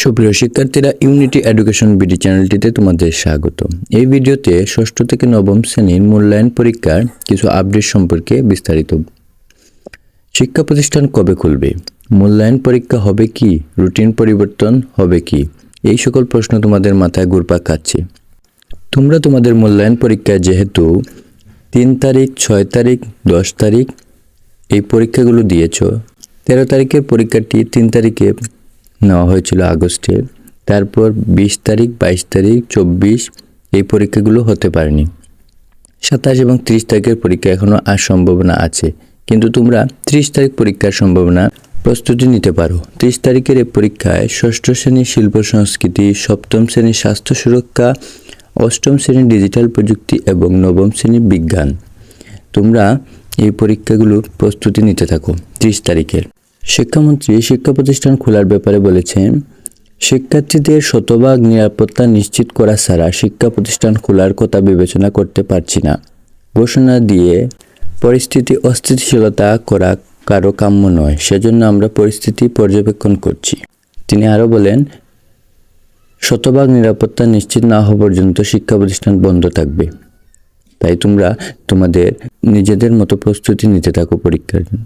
সুপ্রিয় শিক্ষার্থীরা unity education BD চ্যানেলটিতে তোমাদের স্বাগত। এই ভিডিওতে ষষ্ঠ থেকে নবম শ্রেণির মূল্যায়ন পরীক্ষার কিছু আপডেট সম্পর্কে বিস্তারিত। শিক্ষা প্রতিষ্ঠান কবে খুলবে? মূল্যায়ন পরীক্ষা হবে কি? রুটিন পরিবর্তন হবে কি? এই সকল প্রশ্ন তোমাদের মাথায় ঘুরপাক খাচ্ছে। তোমরা তোমাদের মূল্যায়ন পরীক্ষায় যেহেতু তিন তারিখ, ছয় তারিখ, দশ তারিখ এই পরীক্ষাগুলো দিয়েছ, তেরো তারিখের পরীক্ষাটি তিন তারিখে নেওয়া হয়েছিল আগস্টে। তারপর বিশ তারিখ, বাইশ তারিখ, চব্বিশ এই পরীক্ষাগুলো হতে পারেনি। সাতাশ এবং ত্রিশ তারিখের পরীক্ষা এখনও আর সম্ভাবনা আছে। কিন্তু তোমরা ত্রিশ তারিখ পরীক্ষার সম্ভাবনা প্রস্তুতি নিতে পারো। ত্রিশ তারিখের এই পরীক্ষায় ষষ্ঠ শ্রেণির শিল্প সংস্কৃতি, সপ্তম শ্রেণির স্বাস্থ্য সুরক্ষা, অষ্টম শ্রেণির ডিজিটাল প্রযুক্তি এবং নবম শ্রেণির বিজ্ঞান। তোমরা এই পরীক্ষাগুলো প্রস্তুতি নিতে থাকো ত্রিশ তারিখের। শিক্ষামন্ত্রী শিক্ষা প্রতিষ্ঠান খোলার ব্যাপারে বলেছেন, শিক্ষার্থীদের শতভাগ নিরাপত্তা নিশ্চিত করা ছাড়া শিক্ষা প্রতিষ্ঠান খোলার কথা বিবেচনা করতে পারছি না। ঘোষণা দিয়ে পরিস্থিতি অস্থিতিশীলতা করা কারও কাম্য নয়, সেজন্য আমরা পরিস্থিতি পর্যবেক্ষণ করছি। তিনি আরও বলেন, শতভাগ নিরাপত্তা নিশ্চিত না হওয়া পর্যন্ত শিক্ষা প্রতিষ্ঠান বন্ধ থাকবে। তাই তোমরা তোমাদের নিজেদের মতো প্রস্তুতি নিতে থাকো পরীক্ষার জন্য।